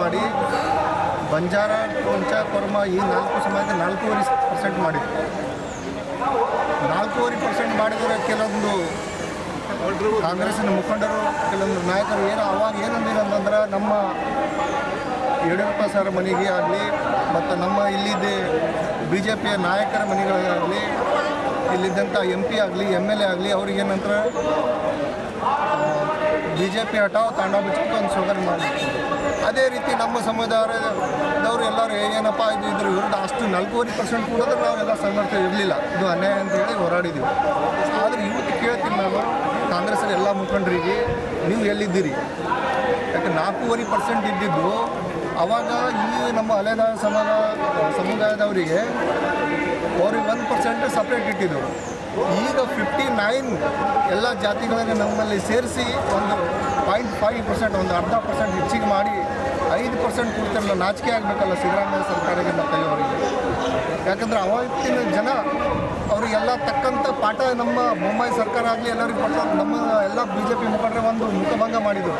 ಮಾಡಿ ಬಂಜಾರ, ಕೊಂಚ, ಕೊರ್ಮ ಈ ನಾಲ್ಕು ಸಮಾಜ ನಾಲ್ಕೂವರೆ ಪರ್ಸೆಂಟ್ ಮಾಡಿದ್ರು ನಾಲ್ಕೂವರೆ ಪರ್ಸೆಂಟ್ ಮಾಡಿದರೆ ಕೆಲವೊಂದು ಕಾಂಗ್ರೆಸ್ಸಿನ ಮುಖಂಡರು, ಕೆಲವೊಂದು ನಾಯಕರು ಏನು ಅವಾಗ ಏನಂದಿಲ್ಲ ಅಂತಂದ್ರೆ ನಮ್ಮ ಯಡಿಯೂರಪ್ಪ ಸರ್ ಮನೆಗೆ ಆಗಲಿ, ಮತ್ತು ನಮ್ಮ ಇಲ್ಲಿದ್ದ ಬಿ ಜೆ ಪಿಯ ನಾಯಕರ ಮನೆಗಳಿಗಾಗಲಿ ಇಲ್ಲಿದ್ದಂಥ ಎಂ ಪಿ ಆಗಲಿ ಎಂ ಎಲ್ ಎ ಆಗಲಿ, ಅವ್ರಿಗೆ ಏನಂದ್ರೆ ಬಿ ಜೆ ಪಿ ಹಟಾವ್ ತಾಂಡ ಬಿಚ್ಚಿಟ್ಟು ಒಂದು ಸೋದರ ಮಾಡಿ ಅದೇ ರೀತಿ ನಮ್ಮ ಸಮುದಾಯದವರು ಎಲ್ಲರೂ ಏನಪ್ಪ ಇದು ಇದ್ರ ವಿರುದ್ಧ ಅಷ್ಟು ನಾಲ್ಕೂವರೆ ಪರ್ಸೆಂಟ್ ಕೂಡ ನಾವೆಲ್ಲ ಸಮರ್ಥ ಇರಲಿಲ್ಲ. ಇದು ಅನ್ಯಾಯ ಅಂತ ಹೇಳಿ ಹೋರಾಡಿದ್ದೀವಿ ಆದರೆ ಇವತ್ತು ಕೇಳ್ತೀನಿ ನಾನು ಕಾಂಗ್ರೆಸ್ಸಲ್ಲಿ ಎಲ್ಲ ಮುಖಂಡರಿಗೆ, ನೀವು ಎಲ್ಲಿದ್ದೀರಿ? ಯಾಕೆ ನಾಲ್ಕೂವರೆ ಪರ್ಸೆಂಟ್ ಇದ್ದಿದ್ದು, ಅವಾಗ ಈ ನಮ್ಮ ಅಲೆದಾರ ಸಮಾಜ ಸಮುದಾಯದವರಿಗೆ ಅವ್ರಿಗೆ ಒಂದು ಪರ್ಸೆಂಟ್ ಸಪ್ರೇಟ್ ಇಟ್ಟಿದ್ದರು ಈಗ ಫಿಫ್ಟಿ ನೈನ್ ಎಲ್ಲ ಜಾತಿಗಳನ್ನು ನಮ್ಮಲ್ಲಿ ಸೇರಿಸಿ ಒಂದು ಪಾಯಿಂಟ್ ಫೈವ್ ಪರ್ಸೆಂಟ್ ಒಂದು ಅರ್ಧ ಪರ್ಸೆಂಟ್ ಹೆಚ್ಚಿಗೆ ಮಾಡಿ ಐದು ಪರ್ಸೆಂಟ್ ಕೊಡ್ತಾರಲ್ಲ ನಾಚಿಕೆ ಆಗಬೇಕಲ್ಲ ಸಿದ್ದರಾಮಯ್ಯ ಸರ್ಕಾರಕ್ಕೆ ಮತ್ತೆ ಅವರಿಗೆ. ಯಾಕಂದ್ರೆ ಅವತ್ತಿನ ಜನ ಅವರಿಗೆಲ್ಲ ತಕ್ಕಂಥ ಪಾಠ ನಮ್ಮ ಮುಂಬೈ ಸರ್ಕಾರ ಆಗಲಿ ಎಲ್ಲರಿಗೂ ಕೊಟ್ಟ ನಮ್ಮ ಎಲ್ಲ ಬಿ ಜೆ ಪಿ ಮುಖಂಡರು ಒಂದು ಮುಖಭಂಗ ಮಾಡಿದರು.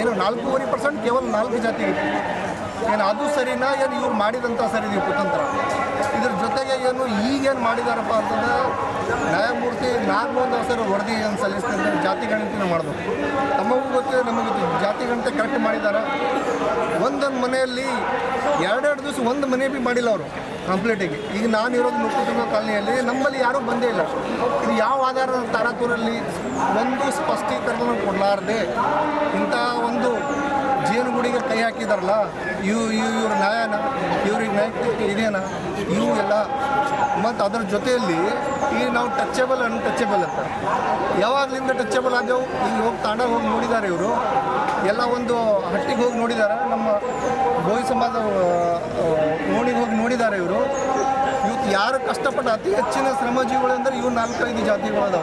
ಏನು ನಾಲ್ಕೂವರೆ ಪರ್ಸೆಂಟ್ ಕೇವಲ ನಾಲ್ಕು ಜಾತಿಗೆ. ಏನು ಅದು ಸರಿನಾ? ಏನು ಇವ್ರು ಮಾಡಿದಂಥ ಸರಿ ಇದೀವಿ ಕುತಂತ್ರ? ಇದ್ರ ಜೊತೆಗೆ ಏನು ಈಗೇನು ಮಾಡಿದಾರಪ್ಪ ಅಂತಂದ್ರೆ, ನ್ಯಾಯಮೂರ್ತಿ ನಾಗಮೋಹನ್ ದಾಸರು ವರದಿ ಏನು ಸಲ್ಲಿಸ್ತಾರೆ ಜಾತಿ ಗಣತಿನ ಮಾಡಬೇಕು. ತಮಗೂ ಗೊತ್ತಿದೆ ನಮಗೆ ಜಾತಿ ಗಣತಿ ಕರೆಕ್ಟ್ ಮಾಡಿದ್ದಾರೆ ಒಂದೊಂದು ಮನೆಯಲ್ಲಿ ಎರಡೆರಡು ದಿವಸ ಒಂದು ಮನೆ ಭೀ ಮಾಡಿಲ್ಲ ಅವರು ಕಂಪ್ಲೀಟಿಗೆ ಈಗ ನಾನು ಇರೋದು ಮುಕ್ಕುಟುಂಬ ಕಾಲನಿಯಲ್ಲಿ, ನಮ್ಮಲ್ಲಿ ಯಾರೂ ಬಂದೇ ಇಲ್ಲ. ಇದು ಯಾವ ಆಧಾರದ ತಾರಾತೂರಲ್ಲಿ ಒಂದು ಸ್ಪಷ್ಟೀಕರಣ ಕೊಡಲಾರದೆ ಇಂಥ ಒಂದು ಕೈ ಹಾಕಿದಾರಲ್ಲ, ಇವು ಇವು ಇವ್ರ ನ್ಯಾಯನ, ಇವ್ರಿಗೆ ನ್ಯಾಯ ಇದೇನ, ಇವು ಎಲ್ಲ. ಮತ್ತು ಅದರ ಜೊತೆಯಲ್ಲಿ ಈಗ ನಾವು ಟಚಬಲ್ ಟಚ್ಚೇಬಲ್ ಅಂತ. ಯಾವಾಗಲಿಂದ ಟಚಬಲ್ ಆದವು? ಈಗ ಹೋಗಿ ತಾಂಡ ಹೋಗಿ ನೋಡಿದ್ದಾರೆ ಇವರು. ಎಲ್ಲ ಒಂದು ಹಟ್ಟಿಗೆ ಹೋಗಿ ನೋಡಿದ್ದಾರೆ ನಮ್ಮ ಗೋವಿ ಸಮಾಜ ಓಣಿಗೆ ಹೋಗಿ ನೋಡಿದ್ದಾರೆ ಇವರು. ಇವತ್ತು ಯಾರು ಕಷ್ಟಪಟ್ಟು ಅತಿ ಹೆಚ್ಚಿನ ಶ್ರಮಜೀವಿಗಳು ಅಂದರೆ ಇವು ನಾಲ್ಕೈದು ಜಾತಿಗಳು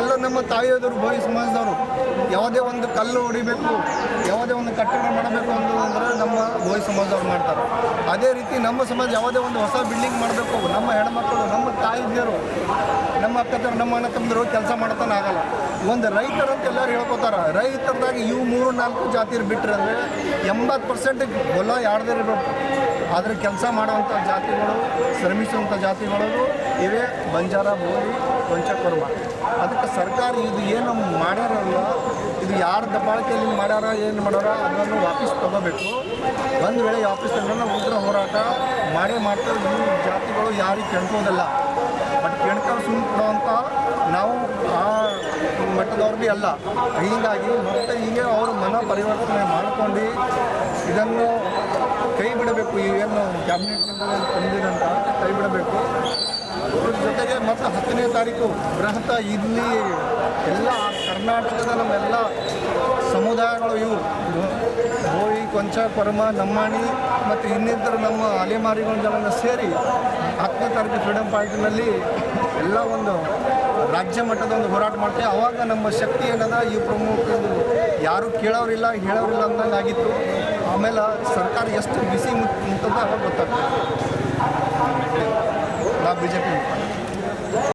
ಎಲ್ಲ ನಮ್ಮ ತಾಯಿಯವರು ಭವಿ ಸಮಾಜದವರು. ಯಾವುದೇ ಒಂದು ಕಲ್ಲು ಹೊಡಿಬೇಕು, ಯಾವುದೇ ಒಂದು ಕಟ್ಟಡ ಮಾಡಬೇಕು ಅನ್ನೋದಂದ್ರೆ ನಮ್ಮ ಭವಿ ಸಮಾಜದವ್ರು ಮಾಡ್ತಾರೆ. ಅದೇ ರೀತಿ ನಮ್ಮ ಸಮಾಜ ಯಾವುದೇ ಒಂದು ಹೊಸ ಬಿಲ್ಡಿಂಗ್ ಮಾಡಬೇಕು, ನಮ್ಮ ಹೆಣ್ಮಕ್ಳು, ನಮ್ಮ ತಾಯಿದಿಯರು ನಮ್ಮ ಅಕ್ಕತರು ನಮ್ಮ ಅಣ್ಣ ತಮ್ಮದರು ಕೆಲಸ ಮಾಡ್ತಾನೆ ಆಗಲ್ಲ. ಒಂದು ರೈತರಂತ ಎಲ್ಲರೂ ಹೇಳ್ಕೊತಾರ, ರೈತರದಾಗ ಇವು ಮೂರು ನಾಲ್ಕು ಜಾತಿರು ಬಿಟ್ಟರೆ ಅಂದರೆ ಎಂಬತ್ತು ಪರ್ಸೆಂಟ್ ಹೊಲ ಯಾರ್ದೇ ಇರಬೇಕು. ಆದರೆ ಕೆಲಸ ಮಾಡುವಂಥ ಜಾತಿಗಳು ಶ್ರಮಿಸುವಂಥ ಜಾತಿಗಳು ಇವೆ. ಬಂಜಾರ ಬೋರಿ ಕೊಂಚಕರ್ಮ ಅದಕ್ಕೆ ಸರ್ಕಾರ ಇದು ಏನು ಮಾಡ್ಯಾರಲ್ಲ ಇದು ಯಾರ ದಬ್ಬಾಳಿಕೆಯಲ್ಲಿ ಮಾಡ್ಯಾರ, ಏನು ಮಾಡ್ಯಾರ, ಅದನ್ನು ವಾಪಸ್ ತಗೋಬೇಕು. ಒಂದು ವೇಳೆ ವಾಪಸ್ ತಗೊಂಡ್ರೆ ಉಗ್ರ ಹೋರಾಟ ಮಾಡೇ ಮಾಡ್ತಾರೆ ಈ ಜಾತಿಗಳು ಯಾರಿಗೆ ಕೆಣ್ಕೋದಲ್ಲ ಬಟ್ ಕೆಣ್ಕೊಂಡು ಸುಮ್ಮನೆ ಕೊಡುವಂಥ ನಾವು ಆ ಭೀ ಅಲ್ಲ. ಹೀಗಾಗಿ ಮತ್ತೆ ಹೀಗೆ ಅವರು ಮನ ಪರಿವರ್ತನೆ ಮಾಡ್ಕೊಂಡು ಇದನ್ನು ಕೈ ಬಿಡಬೇಕು. ಏನು ಕ್ಯಾಬಿನೆಟ್ನಿಂದ ತಂದಿದಂತ ಕೈ ಬಿಡಬೇಕು. ಅದ್ರ ಜೊತೆಗೆ ಮತ್ತು ಹತ್ತನೇ ತಾರೀಕು ಬೃಹತ್ ಇಲ್ಲಿ ಎಲ್ಲ ಕರ್ನಾಟಕದ ನಮ್ಮೆಲ್ಲ ಸಮುದಾಯಗಳು ಇವು. ಹೋಳಿ ಕೊಂಚ, ಪರಮ, ನಮ್ಮಾಣಿ ಮತ್ತು ಇನ್ನಿತರ ನಮ್ಮ ಅಲೆಮಾರಿಗಳ ಸೇರಿ ಹತ್ತನೇ ತಾರೀಕು ಫ್ರೀಡಮ್ ಪಾರ್ಟಿನಲ್ಲಿ ಎಲ್ಲ ಒಂದು ರಾಜ್ಯ ಮಟ್ಟದ ಒಂದು ಹೋರಾಟ ಮಾಡ್ತೀವಿ. ಅವಾಗ ನಮ್ಮ ಶಕ್ತಿ ಏನದ? ಈ ಪ್ರಮುಖ ಯಾರು ಕೇಳೋರಿಲ್ಲ, ಹೇಳೋರಿಲ್ಲ ಅಂದಂಗೆ ಆಗಿತ್ತು. ಆಮೇಲೆ ಸರ್ಕಾರ ಎಷ್ಟು ಬಿಸಿ ಮುಟ್ ಮುಟ್ಟದ ಗೊತ್ತಾಗ್ತದೆ. ನಾ ಬಿ ಜೆ ಪಿ